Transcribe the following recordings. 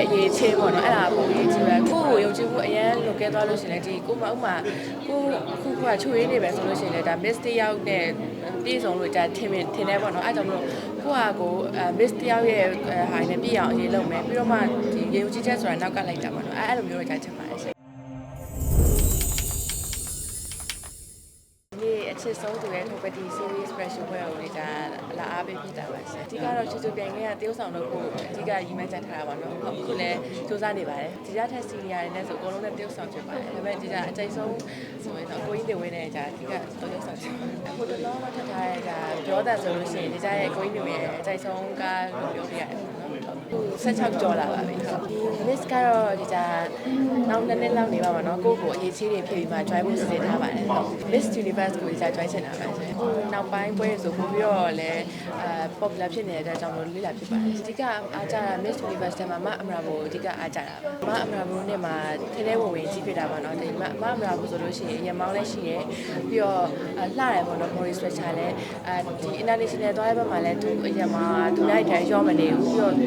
ရဲ့အရေးချင်းပေါ့နော်အဲ့ဒါပုံရေးကြည့်ပဲကိုယ့်ကိုယုံကြည်မှုအရင်လွန်ကဲသွားလို့ရှိရင်လည်းဒီကိုမဥမာကိုခုခုကချွေးနေပဲဆိုလို့ရှိရင်လည်းဒါ miss တယောက်နဲ့ပြည့်စုံလို့ဒါထင်ထင်တယ်ပေါ့နော်အဲ့ကြောင့်မလို့ကိုကကို miss တယောက်ရဲ့ဟာနဲ့ပြည့်အောင်အရေးလုပ်မယ်ပြီးတော့မှဒီယုံကြည်ချက်ဆိုတာနောက်ကလိုက်တာပေါ့နော်အဲ့အဲ့လိုမျိုးတော့ကြာချင်ပါတယ် ရှင်ဒီအချစ်ဆုံးသူရဲ့ property series special ပွဲကိုလည်းဒါလာအားပေးဖြစ်တာပါရှင်အဓိကတော့ချူချူပြိုင်ခဲ့ကတရုပ်ဆောင်တော့ကိုအဓိကရည်မှန်းချက်ထားတာပါနော်ဟုတ်ခုလည်းစူးစမ်းနေပါတယ်ဒီကြထက် senior တွေနဲ့ဆိုအကုန်လုံးနဲ့တရုပ်ဆောင်ဖြစ်ပါတယ်ဒါပေမဲ့ဒီကအကျိတ်ဆုံးဆိုရင်တော့ကိုကြီးတွေဝင်းနေကြအဓိကတရုပ်ဆောင်ဖြစ်အခုတော့တော့ထပ်ထားရတာပြောတာဆိုလို့ရှိရင်ဒီကြရဲ့ကိုကြီးတွေရဲ့အကျိတ်ဆုံးကလို့ပြောပြရတယ်နော်ဟုတ်16ကျော်လာပါပြီဟုတ်ဒီ miss ကတော့ဒီကြနောက်နှစ်နှစ်လောက်နေပါမှာနော်ကိုယ့်ကိုအရေးကြီးတွေဖြစ်ပြီးမှ join ဖို့စီစဉ်ထားပါတယ်ဟုတ် miss universe ကိုဒီကြ join ချင်တာပါရှင်ဟိုနောက်ပိုင်းပွဲဆိုပို့ပြီးတော့လည်းအာ popular ဖြစ်နေတဲ့အတွက်ကြောင့်မလို့လေးလာဖြစ်ပါတယ်အဓိကအားကြတာ miss universe ထဲမှာမအမရာဘိုအဓိကအားကြတာပါမအမရာဘိုနဲ့မှာထဲထဲဝင်ဝင်ကြီးဖြစ်တာပါနော်ဒီမမအမရာဘိုဆိုလို့ရှိရင်ရမောင်းလည်းရှိတယ်ပြီးတော့လှတယ်ပေါ့နော် body structure လည်းအဲဒီ international သွားတဲ့ဘက်မှာလည်းသူအရမောင်းသူလိုက်တယ်ရောမနေဘူးပြီးတော့ဒီ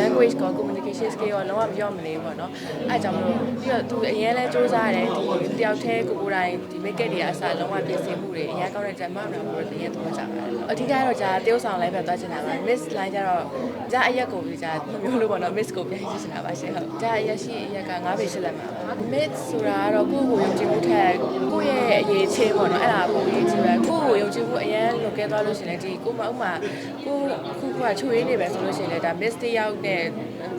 language ကော communication skill ရောလုံးဝမရောမနေဘူးပေါ့နော်အဲကြောင့်မလို့ပြီးတော့သူအရင်လဲစူးစမ်းရတယ်ဒီတယောက်တည်းကိုကိုယ်တိုင်ဒီ make up တွေအစားလုံးဝပြင်ဆင်မှုတွေအရင်ကောင်းတဲ့ဂျမမရာဘိုတကယ်တော့ကြပါတယ်အဓိကတော့ဂျာတယောက်ဆောင်လိုက်ပဲသွားချင်တာပါ miss line ကျတော့ဂျာအရက်ကိုပြီးဂျာမျိုးလို့ပေါ့နော် miss ကိုပြန်ကြည့်ချင်တာပါရှင်ဟုတ်ဂျာအရက်ရှိအရက်က9ပေရှိလက်မှာပါ miss ဆိုတာကတော့ကိုယ့်ကိုယုံကြည်မှုထက်ကိုယ့်ရဲ့အရေးချင်းပေါ့နော်အဲ့ဒါပုံရေးကြည့်ပဲကိုယ့်ကိုယုံကြည်မှုအရင်လွန်ကဲသွားလို့ရှိရင်လည်းဒီကိုမဥမာကိုခုခုကချွေးနေပဲဆိုလို့ရှိရင်လည်းဒါ miss တယောက်နဲ့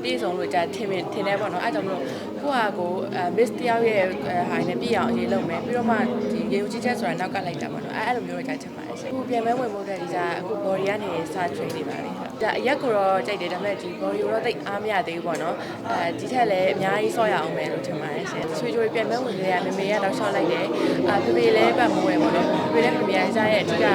ပြည့်စုံလို့ဂျာထင်ထင်တယ်ပေါ့နော်အဲ့ကြောင့်မလို့ကိုကကို miss တယောက်ရဲ့ဟာနဲ့ပြည့်အောင်အရေးလုပ်မယ်ပြီးတော့မှဒီယုံကြည်ချက်ဆိုတာနောက်ကလိုက်တာပေါ့နော်အဲ့အဲ့လိုမျိုးတော့ကြာချင်ပါတယ်ရှင်အခုပြန်မဲဝင်ဖို့အတွက်ဒီဂျာအခု body ကနေစ train နေပါပြီဒါအရက်ကိုတော့ကြိုက်တယ်ဒါပေမဲ့ဒီ body ကိုတော့တိတ်အားမရသေးဘူးပေါ့နော်အဲဒီထက်လည်းအများကြီးဆော့ရအောင်မယ်လို့ထင်ပါတယ်ရှင်ချွေချွေပြန်မဲဝင်တွေကမမေကတော့ရှော့လိုက်တယ်အာဖေဖေလည်းပတ်မဝဲပေါ့နော် ဖေဖေလည်းမမေရကြရဲ့အဓိက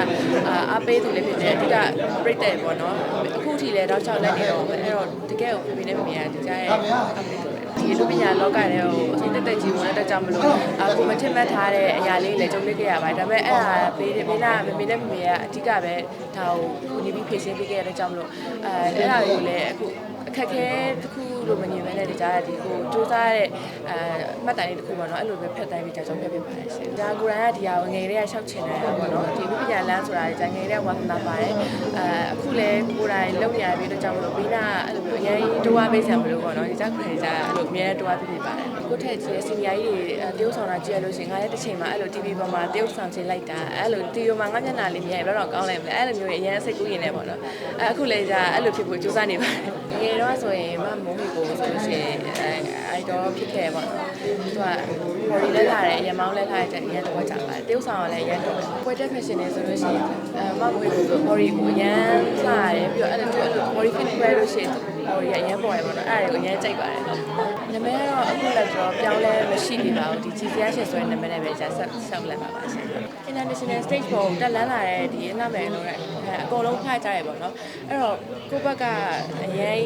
အာအားပေးသူလည်းဖြစ်တယ်အဓိကပြိတ်တယ်ပေါ့နော်အခုထိလည်းတော့ရှော့လိုက်နေတော့အဲ့တော့တကယ်ကိုဖေဖေလည်းမမေရဒီကြရဲ့အားပေးသူပဲဒီလူပညာလောကထဲကိုအစိမ့်တက်တက်ကြီးဝင်တဲ့ကြောင့်မလို့အာကိုမထင်မှတ်ထားတဲ့အရာလေးလည်းကြုံတွေ့ခဲ့ရပါတယ်ဒါပေမဲ့အဲ့ဒါပေးပေးနာမမေနဲ့မမေကအဓိကပဲဒါကိုကိုနေပြီးဖြည့်ရှင်းပေးခဲ့ရတဲ့ကြောင့်မလို့အဲအဲ့ဒါကိုလည်းအခုအခက်ခဲတစ်ခု လို့မမြင်ဘဲနဲ့ဒီကြားဒီကိုစူးစမ်းတဲ့အဲမှတ်တိုင်လေးတစ်ခုပေါ့နော်အဲ့လိုပဲဖက်တိုင်းပြီးကြာကြောင်းပြပြပါတယ်ရှင်ဒါကိုရိုင်းကဒီဟာကိုငယ်လေးကရှောက်ချင်တယ်ပေါ့နော်ဒီဝိပညာလမ်းဆိုတာကြာငယ်လေးကဝါသနာပါတယ်အဲအခုလည်းကိုရိုင်းလုံနေရပြီးတော့ကြောင့်မလို့ပြီးနာအဲ့လိုမျိုးအရင်တိုးဝါပေးဆံမလို့ပေါ့နော်ဒီကြားကိုရိုင်းကြာအဲ့လိုအများတိုးဝါပေးဖြစ်ပါတယ်ကိုထက်ကြီးစီနီယာကြီးတွေတရုပ်ဆောင်တာကြည့်ရလို့ရှင်ငါလည်းတစ်ချိန်မှာအဲ့လို TV ပေါ်မှာတရုပ်ဆောင်ချင်လိုက်တာအဲ့လို TV မှာငါမျက်နှာလေးမြင်ရတော့ကောင်းလိုက်မလဲအဲ့လိုမျိုးအရင်စိတ်ကူးရင်လည်းပေါ့နော်အဲအခုလည်းကြာအဲ့လိုဖြစ်ဖို့ကြိုးစားနေပါတယ်ငယ်တော့ဆိုရင်မမုံမီကိုဆိုလို့ရှိရင်အဲအိုက်တော့ဖြစ်ခဲ့ပေါ့နော်သူက body လက်လာတယ်ရမောင်းလက်လာတဲ့အရင်တော့ကြာပါတယ်တရုပ်ဆောင်ကလည်းရန်တော့ပွဲတက် fashion နေဆိုလို့ရှိရင်အဲမမုံမီကိုဆို body ကိုရန်လာတယ်ပြီးတော့အဲ့လိုအဲ့လို body fit ခွဲလို့ရှိရင် body ရရန်ပေါ်ရပေါ့နော်အဲ့ဒါကိုအရင်ကြိုက်ပါတယ်နာမည်ကတော့အခုလည်းကျွန်တော်ပြောင်းလဲမရှိနေပါဘူးဒီ GCR ရှင်ဆိုတဲ့နာမည်နဲ့ပဲကြာဆက်ဆက်လက်ပါပါရှင် international stage ပေါ်တက်လန်းလာတဲ့ဒီအလှမယ်လို့လည်းအကုန်လုံးဖတ်ကြရပေါ့နော်အဲ့တော့ကိုယ့်ဘက်ကအရင်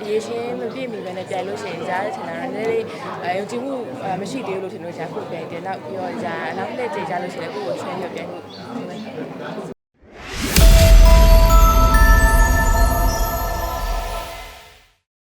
အရေးရှင်းမပြည့်မီပဲနဲ့ပြန်လို့ရှိရင်ကြားတဲ့ထင်တာတော့နည်းနည်းလေးယုံကြည်မှုမရှိသေးဘူးလို့ထင်လို့ကြားခုပြန်တယ်နောက်ပြီးတော့ကြားနောက်တစ်ချိန်ကြားလို့ရှိရင်ကိုယ့်ကို train ရပြန်လို့